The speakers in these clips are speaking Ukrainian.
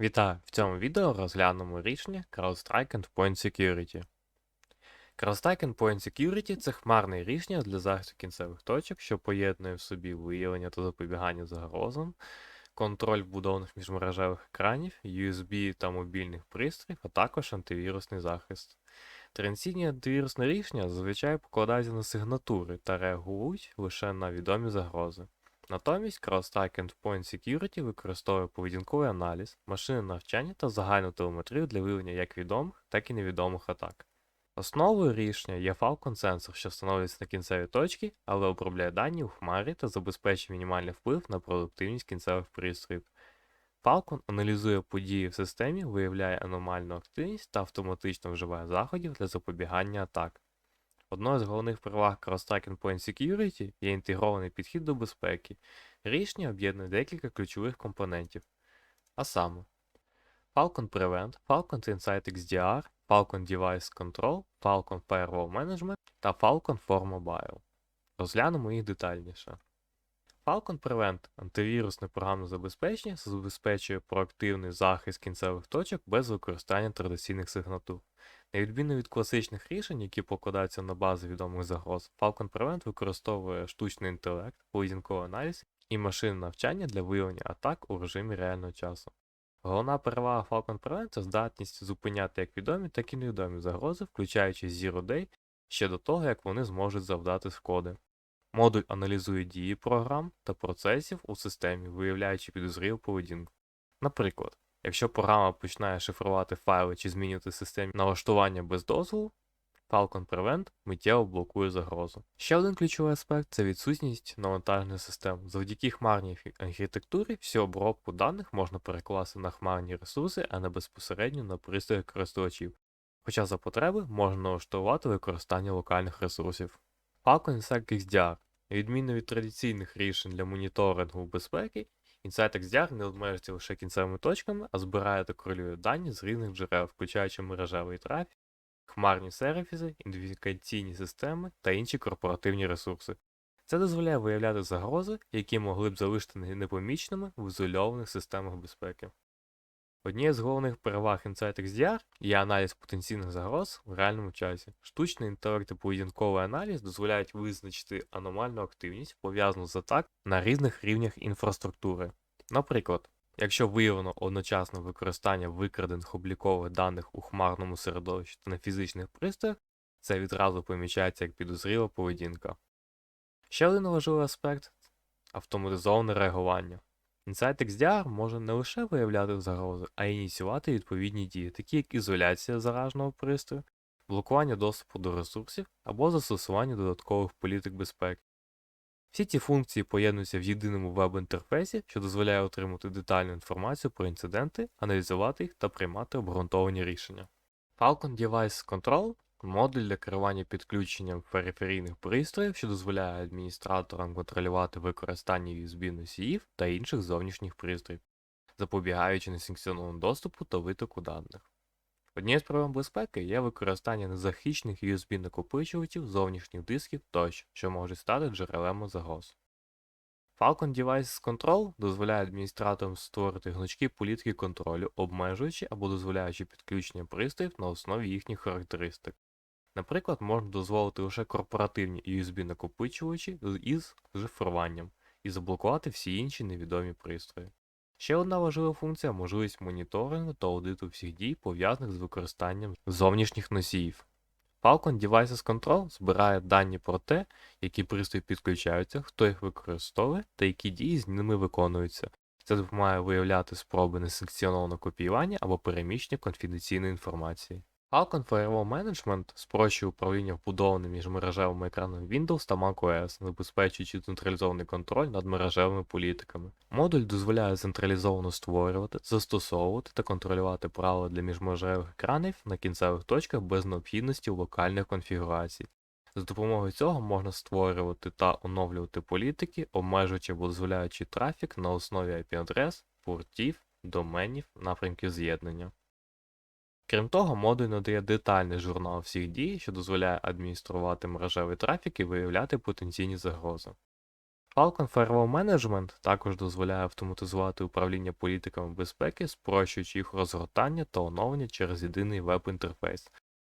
Вітаю! В цьому відео розглянемо рішення CrowdStrike Endpoint Security. CrowdStrike Endpoint Security це хмарне рішення для захисту кінцевих точок, що поєднує в собі виявлення та запобігання загрозам, контроль вбудованих міжмережевих екранів, USB та мобільних пристроїв, а також антивірусний захист. Традиційні антивірусні рішення зазвичай покладаються на сигнатури та реагують лише на відомі загрози. Натомість CrowdStrike Endpoint Security використовує поведінковий аналіз, машинне навчання та загальну телеметрію для виявлення як відомих, так і невідомих атак. Основою рішення є Falcon сенсор, що встановлюється на кінцеві точки, але обробляє дані у хмарі та забезпечує мінімальний вплив на продуктивність кінцевих пристроїв. Falcon аналізує події в системі, виявляє аномальну активність та автоматично вживає заходів для запобігання атак. Одною з головних переваг CrowdStrike Endpoint Security є інтегрований підхід до безпеки. Рішення об'єднує декілька ключових компонентів. А саме Falcon Prevent, Falcon Insight XDR, Falcon Device Control, Falcon Firewall Management та Falcon for Mobile. Розглянемо їх детальніше. Falcon Prevent антивірусне програмне забезпечення забезпечує проактивний захист кінцевих точок без використання традиційних сигнатур. На відміну від класичних рішень, які покладаються на бази відомих загроз, Falcon Prevent використовує штучний інтелект, поведінковий аналіз і машинне навчання для виявлення атак у режимі реального часу. Головна перевага Falcon Prevent це здатність зупиняти як відомі, так і невідомі загрози, включаючи Zero Day, ще до того, як вони зможуть завдати шкоди. Модуль аналізує дії програм та процесів у системі, виявляючи підозрілу поведінку. Наприклад, якщо програма починає шифрувати файли чи змінювати системі налаштування без дозволу, Falcon Prevent миттєво блокує загрозу. Ще один ключовий аспект це відсутність навантажених систем. Завдяки хмарній архітектурі всю обробку даних можна перекласти на хмарні ресурси, а не безпосередньо на пристрої користувачів. Хоча за потреби можна налаштувати використання локальних ресурсів. Falcon Insight XDR Відмінно від традиційних рішень для моніторингу безпеки, Insight XDR не обмежується лише кінцевими точками, а збирає та корелює дані з різних джерел, включаючи мережевий трафік, хмарні сервіси, ідентифікаційні системи та інші корпоративні ресурси. Це дозволяє виявляти загрози, які могли б залишити непоміченими в ізольованих системах безпеки. Однією з головних переваг Insight XDR є аналіз потенційних загроз в реальному часі. Штучний інтелект і поведінковий аналіз дозволяють визначити аномальну активність, пов'язану з атак на різних рівнях інфраструктури. Наприклад, якщо виявлено одночасно використання викрадених облікових даних у хмарному середовищі та на фізичних пристроях, це відразу помічається як підозріла поведінка. Ще один важливий аспект автоматизоване реагування. XDR може не лише виявляти загрози, а й ініціювати відповідні дії, такі як ізоляція зараженого пристрою, блокування доступу до ресурсів або застосування додаткових політик безпеки. Всі ці функції поєднуються в єдиному веб-інтерфейсі, що дозволяє отримати детальну інформацію про інциденти, аналізувати їх та приймати обґрунтовані рішення. Falcon Device Control модуль для керування підключенням периферійних пристроїв, що дозволяє адміністраторам контролювати використання USB-носіїв та інших зовнішніх пристроїв, запобігаючи несанкціонованому доступу та витоку даних. Однією з проблем безпеки є використання незахищених USB-накопичувачів, зовнішніх дисків тощо, що можуть стати джерелем загроз. Falcon Device Control дозволяє адміністраторам створити гнучкі політики контролю, обмежуючи або дозволяючи підключення пристроїв на основі їхніх характеристик. Наприклад, можна дозволити лише корпоративні USB-накопичувачі із шифруванням і заблокувати всі інші невідомі пристрої. Ще одна важлива функція можливість моніторингу та аудиту всіх дій, пов'язаних з використанням зовнішніх носіїв. Falcon Devices Control збирає дані про те, які пристрої підключаються, хто їх використовує та які дії з ними виконуються. Це допомагає виявляти спроби несанкціонованого копіювання або переміщення конфіденційної інформації. Falcon Firewall Management спрощує управління вбудованим міжмережевими екранами Windows та macOS, забезпечуючи централізований контроль над мережевими політиками. Модуль дозволяє централізовано створювати, застосовувати та контролювати правила для міжмережевих екранів на кінцевих точках без необхідності локальних конфігурацій. За допомогою цього можна створювати та оновлювати політики, обмежуючи або дозволяючи трафік на основі IP-адрес, портів, доменів, напрямків з'єднання. Крім того, модуль надає детальний журнал всіх дій, що дозволяє адмініструвати мережевий трафік і виявляти потенційні загрози. Falcon Firewall Management також дозволяє автоматизувати управління політиками безпеки, спрощуючи їх розгортання та оновлення через єдиний веб-інтерфейс.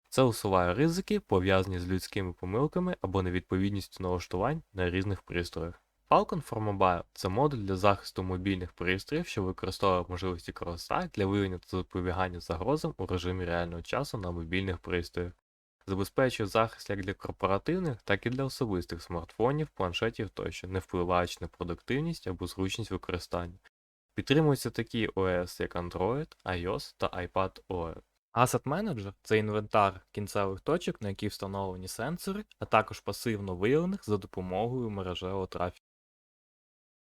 Це усуває ризики, пов'язані з людськими помилками або невідповідністю налаштувань на різних пристроях. Falcon for Mobile це модуль для захисту мобільних пристроїв, що використовує можливості CrossSite для виявлення та запобігання загрозам у режимі реального часу на мобільних пристроях. Забезпечує захист як для корпоративних, так і для особистих смартфонів, планшетів тощо, не впливаючи на продуктивність або зручність використання. Підтримуються такі OS, як Android, iOS та iPad OS. Asset Manager це інвентар кінцевих точок, на які встановлені сенсори, а також пасивно виявлених за допомогою мережевого трафіку.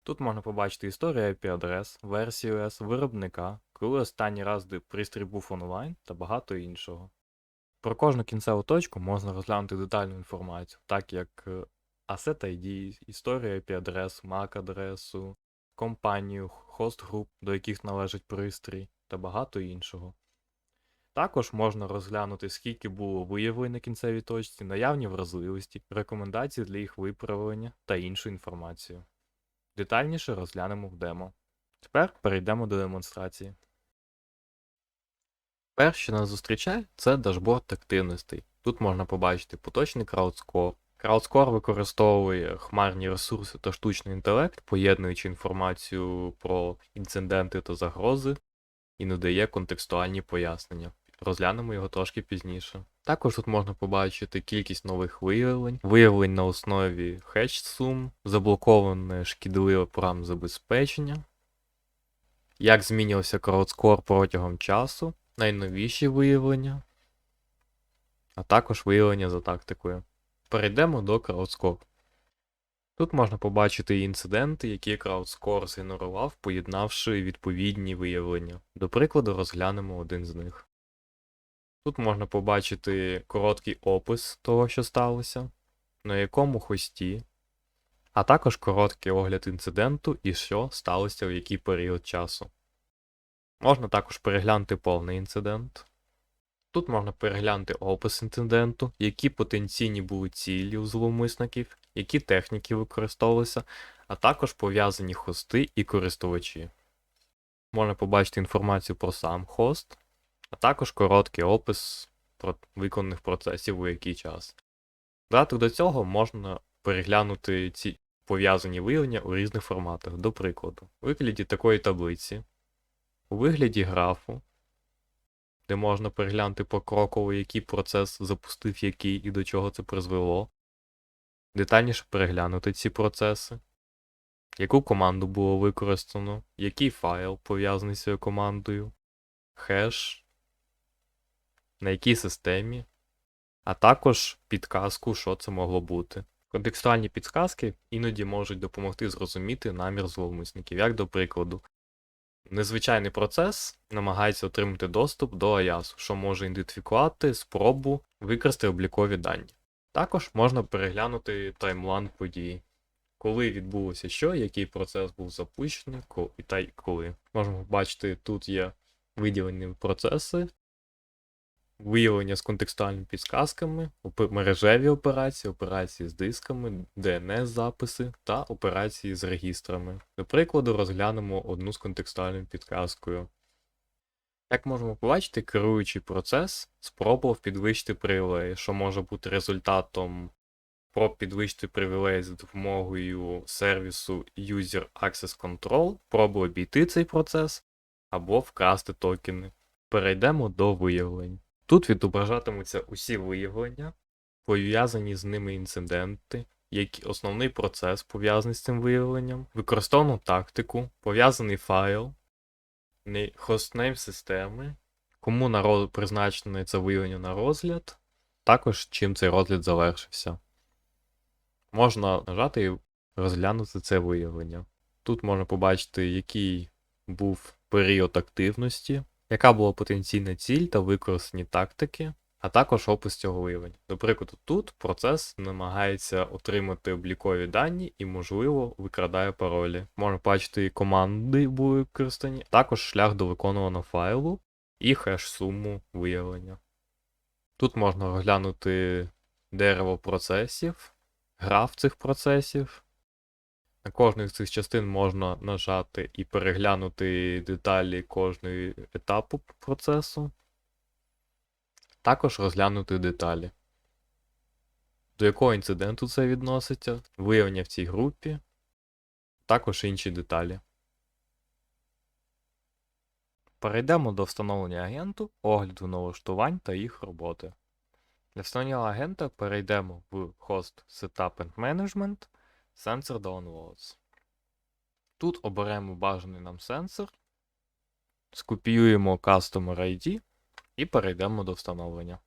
Тут можна побачити історію IP-адрес, версію OS, виробника, коли останній раз пристрій був онлайн та багато іншого. Про кожну кінцеву точку можна розглянути детальну інформацію, так як е, Asset ID, історію IP-адрес, MAC-адресу, компанію, хост груп, до яких належить пристрій та багато іншого. Також можна розглянути, скільки було виявлень на кінцевій точці, наявні вразливості, рекомендації для їх виправлення та іншу інформацію. Детальніше розглянемо в демо. Тепер перейдемо до демонстрації. Перше, що нас зустрічає, це дашборд активностей. Тут можна побачити поточний краудскор. Краудскор використовує хмарні ресурси та штучний інтелект, поєднуючи інформацію про інциденти та загрози, і надає контекстуальні пояснення. Розглянемо його трошки пізніше. Також тут можна побачити кількість нових виявлень, виявлень на основі хедж-сум, заблоковане шкідливе програмне забезпечення, як змінювався краудскор протягом часу, найновіші виявлення, а також виявлення за тактикою. Перейдемо до краудскор. Тут можна побачити інциденти, які краудскор згенерував, поєднавши відповідні виявлення. До прикладу, розглянемо один з них. Тут можна побачити короткий опис того, що сталося, на якому хості, а також короткий огляд інциденту і що сталося в який період часу. Можна також переглянути повний інцидент. Тут можна переглянути опис інциденту, які потенційні були цілі у зловмисників, які техніки використовувалися, а також пов'язані хости і користувачі. Можна побачити інформацію про сам хост, а також короткий опис виконаних процесів у який час. Додаток до цього можна переглянути ці пов'язані виявлення у різних форматах, до прикладу, у вигляді такої таблиці, у вигляді графу, де можна переглянути покроково, який процес запустив який і до чого це призвело, детальніше переглянути ці процеси, яку команду було використано, який файл пов'язаний з цією командою, хеш, на якій системі, а також підказку, що це могло бути. Контекстуальні підсказки іноді можуть допомогти зрозуміти намір зловмисників, як до прикладу. Незвичайний процес намагається отримати доступ до AIAS, що може ідентифікувати спробу викрасти облікові дані. Також можна переглянути таймлайн подій, коли відбулося що, який процес був запущений, та й коли. Можемо побачити, тут є виділені процеси, виявлення з контекстуальними підсказками, мережеві операції, операції з дисками, DNS-записи та операції з регістрами. До прикладу, розглянемо одну з контекстуальною підказкою. Як можемо побачити, керуючий процес спробував підвищити привілеї, що може бути результатом проб підвищити привілеї за допомогою сервісу User Access Control, проби обійти цей процес або вкрасти токени. Перейдемо до виявлень. Тут відображатимуться усі виявлення, пов'язані з ними інциденти, які основний процес пов'язаний з цим виявленням, використану тактику, пов'язаний файл, не- хостнейм системи, кому на призначене це виявлення на розгляд, також чим цей розгляд завершився. Можна нажати і розглянути це виявлення. Тут можна побачити, який був період активності, яка була потенційна ціль та використані тактики, а також опис цього виявлення. До тут процес намагається отримати облікові дані і, можливо, викрадає паролі. Можна бачити, команди були використані, також шлях до виконуваного файлу і хеш-суму виявлення. Тут можна розглянути дерево процесів, граф цих процесів, На кожну з цих частин можна нажати і переглянути деталі кожної етапу процесу. Також розглянути деталі. До якого інциденту це відноситься, виявлення в цій групі, також інші деталі. Перейдемо до встановлення агенту, огляду налаштувань та їх роботи. Для встановлення агента перейдемо в Host Setup and Management, Sensor Downloads. Тут оберемо бажаний нам сенсор, скопіюємо Customer ID і перейдемо до встановлення.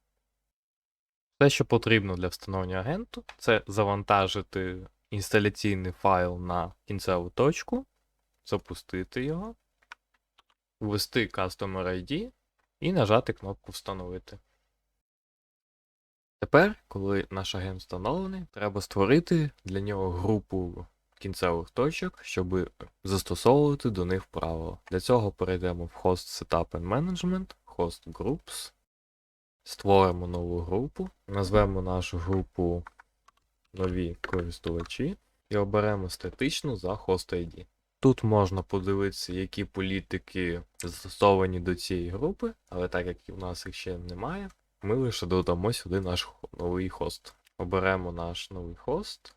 Все, що потрібно для встановлення агенту, це завантажити інсталяційний файл на кінцеву точку, запустити його, ввести Customer ID і нажати кнопку Встановити. Тепер, коли наш агент встановлений, треба створити для нього групу кінцевих точок, щоб застосовувати до них правила. Для цього перейдемо в Host Setup and Management, Host Groups, створимо нову групу, назвемо нашу групу нові користувачі і оберемо статичну за Host ID. Тут можна подивитися, які політики застосовані до цієї групи, але так як у нас їх ще немає, ми лише додамо сюди наш новий хост. Оберемо наш новий хост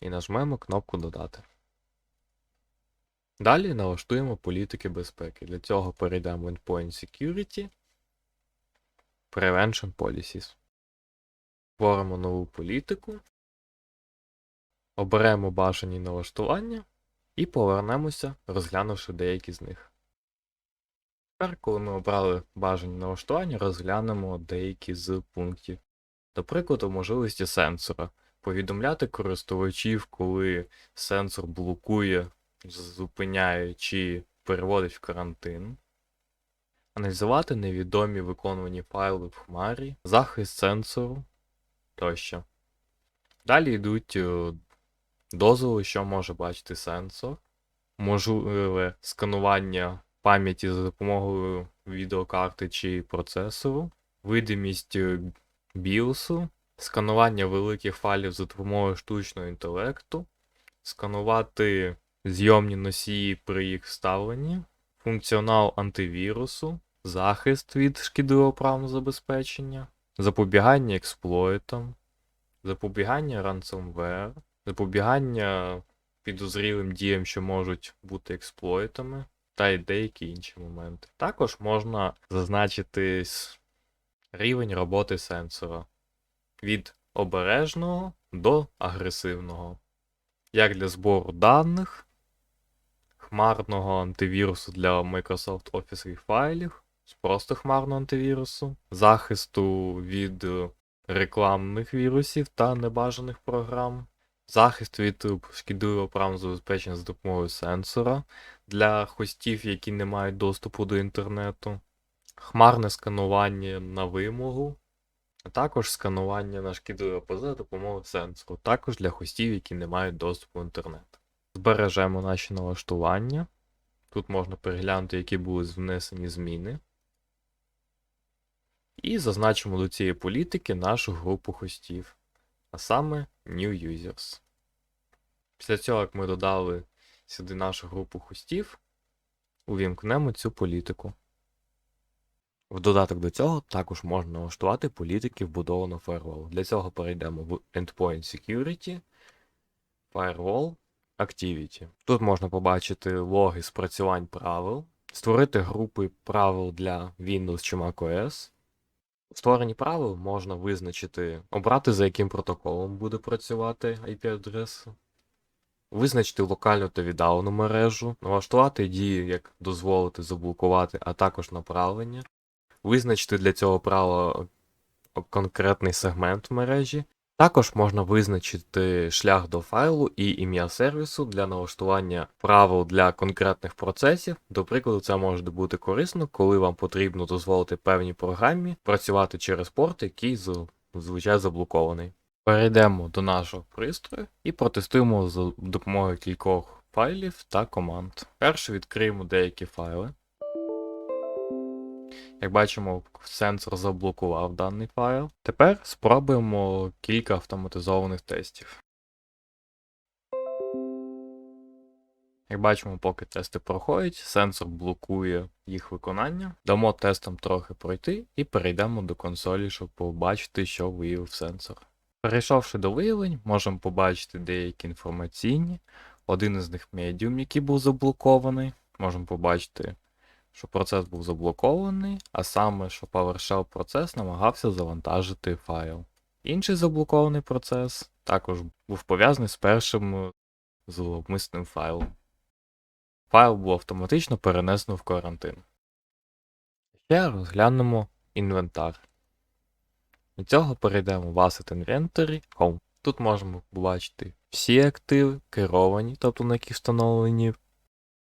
і нажмемо кнопку Додати. Далі налаштуємо політики безпеки. Для цього перейдемо в Endpoint Security, Prevention Policies. Створимо нову політику, оберемо бажані налаштування і повернемося, розглянувши деякі з них. Тепер, коли ми обрали бажані налаштування, розглянемо деякі з пунктів. До прикладу, можливості сенсора. Повідомляти користувачів, коли сенсор блокує, зупиняє чи переводить в карантин. Аналізувати невідомі виконувані файли в хмарі, захист сенсору тощо. Далі йдуть е, дозволи, що може бачити сенсор, можливе сканування пам'яті за допомогою відеокарти чи процесору, видимість е, BIOS, сканування великих файлів за допомогою штучного інтелекту, сканувати зйомні носії при їх вставленні, функціонал антивірусу, захист від шкідливого правного забезпечення, запобігання експлойтам, запобігання ransomware, запобігання підозрілим діям, що можуть бути експлойтами, та й деякі інші моменти. Також можна зазначити рівень роботи сенсора від обережного до агресивного, як для збору даних, хмарного антивірусу для Microsoft Office файлів, просто хмарного антивірусу, захисту від е, рекламних вірусів та небажаних програм, захист від е, шкідливого правного забезпечення за допомогою сенсора для хостів, які не мають доступу до інтернету, хмарне сканування на вимогу, а також сканування на шкідливе ПЗ за допомогою сенсору, також для хостів, які не мають доступу до інтернету. Збережемо наші налаштування. Тут можна переглянути, які були внесені зміни. І зазначимо до цієї політики нашу групу хостів, а саме New Users. Після цього, як ми додали сюди нашу групу хостів, увімкнемо цю політику. В додаток до цього також можна налаштувати політики вбудованого Firewall. Для цього перейдемо в Endpoint Security, Firewall, Activity. Тут можна побачити логи спрацювань правил, створити групи правил для Windows чи macOS. У створенні правил можна визначити, обрати за яким протоколом буде працювати IP-адрес, визначити локальну та віддалену мережу, налаштувати дії, як дозволити заблокувати, а також направлення, визначити для цього правила конкретний сегмент в мережі. Також можна визначити шлях до файлу і ім'я сервісу для налаштування правил для конкретних процесів. До прикладу, це може бути корисно, коли вам потрібно дозволити певній програмі працювати через порт, який зазвичай заблокований. Перейдемо до нашого пристрою і протестуємо за допомогою кількох файлів та команд. Перше відкриємо деякі файли. Як бачимо, сенсор заблокував даний файл. Тепер спробуємо кілька автоматизованих тестів. Як бачимо, поки тести проходять, сенсор блокує їх виконання. Дамо тестам трохи пройти і перейдемо до консолі, щоб побачити, що виявив сенсор. Перейшовши до виявлень, можемо побачити деякі інформаційні. Один із них медіум, який був заблокований. Можемо побачити, що процес був заблокований, а саме, що PowerShell процес намагався завантажити файл. Інший заблокований процес також був пов'язаний з першим зловмисним файлом. Файл був автоматично перенесено в карантин. Ще розглянемо інвентар. Від цього перейдемо в Asset Inventory Home. Тут можемо побачити всі активи, керовані, тобто на які встановлені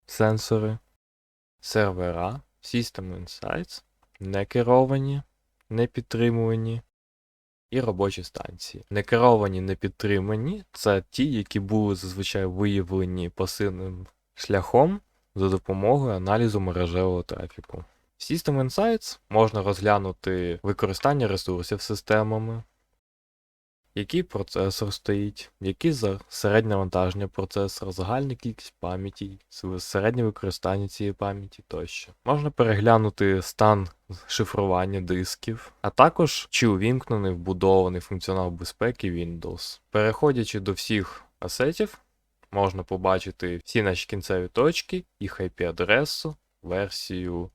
сенсори, сервера, System Insights, не керовані, не підтримувані і робочі станції. Не керовані, не підтримані це ті, які були зазвичай виявлені пасивним шляхом за допомогою аналізу мережевого трафіку. System Insights можна розглянути використання ресурсів системами, який процесор стоїть, які за середнє навантаження процесора, загальна кількість пам'яті, середнє використання цієї пам'яті тощо. Можна переглянути стан шифрування дисків, а також чи увімкнений вбудований функціонал безпеки Windows. Переходячи до всіх асетів, можна побачити всі наші кінцеві точки, їх IP-адресу, версію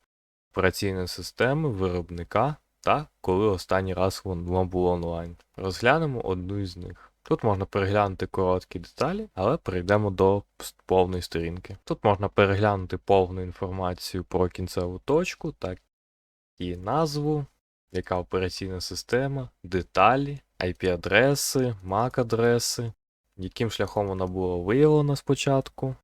операційної системи, виробника та коли останній раз воно було онлайн. Розглянемо одну із них. Тут можна переглянути короткі деталі, але перейдемо до повної сторінки. Тут можна переглянути повну інформацію про кінцеву точку, так і назву, яка операційна система, деталі, IP-адреси, MAC-адреси, яким шляхом вона була виявлена спочатку,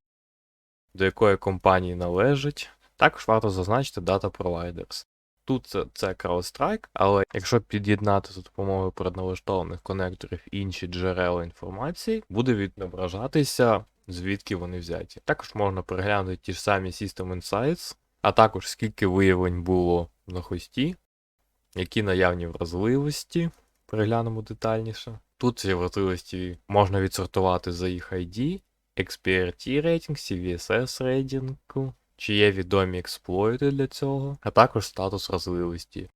до якої компанії належить. Також варто зазначити Data Providers. Тут це, CrowdStrike, але якщо під'єднати за допомогою предналаштованих конекторів інші джерела інформації, буде відображатися, звідки вони взяті. Також можна переглянути ті ж самі System Insights, а також скільки виявлень було на хості, які наявні вразливості, переглянемо детальніше. Тут ці вразливості можна відсортувати за їх ID, XPRT рейтинг, CVSS рейтингу, чи є відомі експлойти для цього, а також статус вразливості,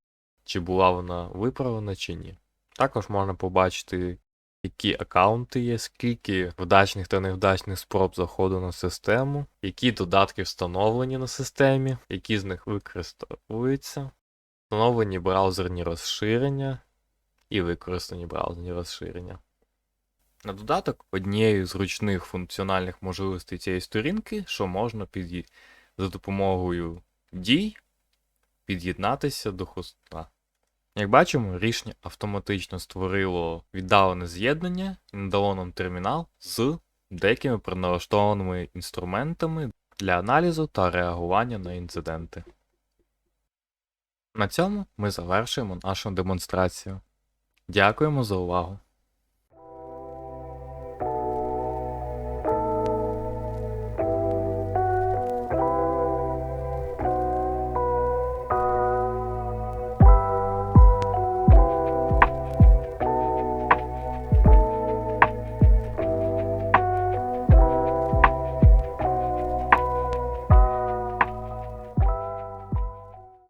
чи була вона виправлена чи ні. Також можна побачити, які аккаунти є, скільки вдачних та невдачних спроб заходу на систему, які додатки встановлені на системі, які з них використовуються, встановлені браузерні розширення і використані браузерні розширення. На додаток, однією з зручних функціональних можливостей цієї сторінки, що можна під'ї... за допомогою дій під'єднатися до хоста. Як бачимо, рішення автоматично створило віддалене з'єднання і надало нам термінал з деякими преналаштованими інструментами для аналізу та реагування на інциденти. На цьому ми завершуємо нашу демонстрацію. Дякуємо за увагу!